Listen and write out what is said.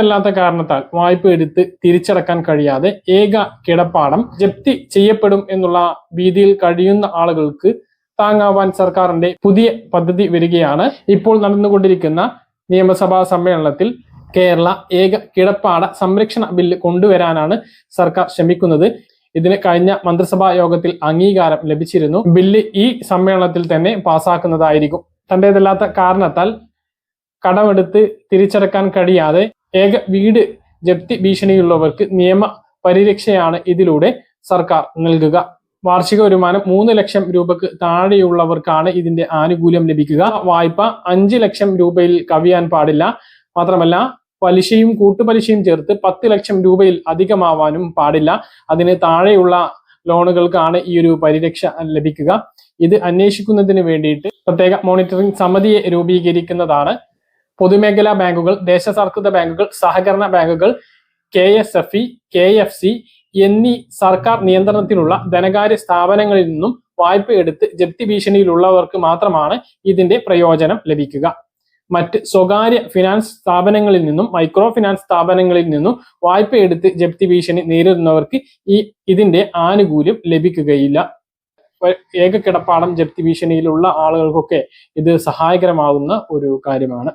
അല്ലാത്ത കാരണത്താൽ വായ്പ എടുത്ത് തിരിച്ചടക്കാൻ കഴിയാതെ ഏക കിടപ്പാടം ജപ്തി ചെയ്യപ്പെടും എന്നുള്ള ഭീതിയിൽ കഴിയുന്ന ആളുകൾക്ക് താങ്ങാവാൻ സർക്കാരിന്റെ പുതിയ പദ്ധതി വരികയാണ്. ഇപ്പോൾ നടന്നുകൊണ്ടിരിക്കുന്ന നിയമസഭാ സമ്മേളനത്തിൽ കേരള ഏക കിടപ്പാട സംരക്ഷണ ബില്ല് കൊണ്ടുവരാനാണ് സർക്കാർ ശ്രമിക്കുന്നത്. ഇതിന് കഴിഞ്ഞ മന്ത്രിസഭാ യോഗത്തിൽ അംഗീകാരം ലഭിച്ചിരുന്നു. ബില്ല് ഈ സമ്മേളനത്തിൽ തന്നെ പാസാക്കുന്നതായിരിക്കും. തന്റേതല്ലാത്ത കാരണത്താൽ കടമെടുത്ത് തിരിച്ചടക്കാൻ കഴിയാതെ ഏക വീട് ജപ്തി ഭീഷണിയുള്ളവർക്ക് നിയമ പരിരക്ഷയാണ് ഇതിലൂടെ സർക്കാർ നൽകുക. വാർഷിക വരുമാനം മൂന്ന് ലക്ഷം രൂപക്ക് താഴെയുള്ളവർക്കാണ് ഇതിന്റെ ആനുകൂല്യം ലഭിക്കുക. വായ്പ അഞ്ച് ലക്ഷം രൂപയിൽ കവിയാൻ പാടില്ല. മാത്രമല്ല പലിശയും കൂട്ടുപലിശയും ചേർത്ത് പത്ത് ലക്ഷം രൂപയിൽ അധികമാവാനും പാടില്ല. അതിന് താഴെയുള്ള ലോണുകൾക്കാണ് ഈ ഒരു പരിരക്ഷ ലഭിക്കുക. ഇത് അന്വേഷിക്കുന്നതിന് വേണ്ടിയിട്ട് പ്രത്യേക മോണിറ്ററിംഗ് സമിതിയെ രൂപീകരിക്കുന്നതാണ് പൊതുമേഖലാ ബാങ്കുകൾ ദേശസാൽകൃത ബാങ്കുകൾ സഹകരണ ബാങ്കുകൾ K S F E K F C എന്നീ സർക്കാർ നിയന്ത്രണത്തിലുള്ള ധനകാര്യ സ്ഥാപനങ്ങളിൽ നിന്നും വായ്പ എടുത്ത് ജപ്തി ഭീഷണിയിലുള്ളവർക്ക് മാത്രമാണ് ഇതിന്റെ പ്രയോജനം ലഭിക്കുക. മറ്റ് സ്വകാര്യ ഫിനാൻസ് സ്ഥാപനങ്ങളിൽ നിന്നും മൈക്രോ ഫിനാൻസ് സ്ഥാപനങ്ങളിൽ നിന്നും വായ്പ എടുത്ത് ജപ്തി ഭീഷണി നേരിടുന്നവർക്ക് ഈ ഇതിന്റെ ആനുകൂല്യം ലഭിക്കുകയില്ല. ഏക കിടപ്പാടം ജപ്തി ഭീഷണിയിലുള്ള ആളുകൾക്കൊക്കെ ഇത് സഹായകരമാകുന്ന ഒരു കാര്യമാണ്.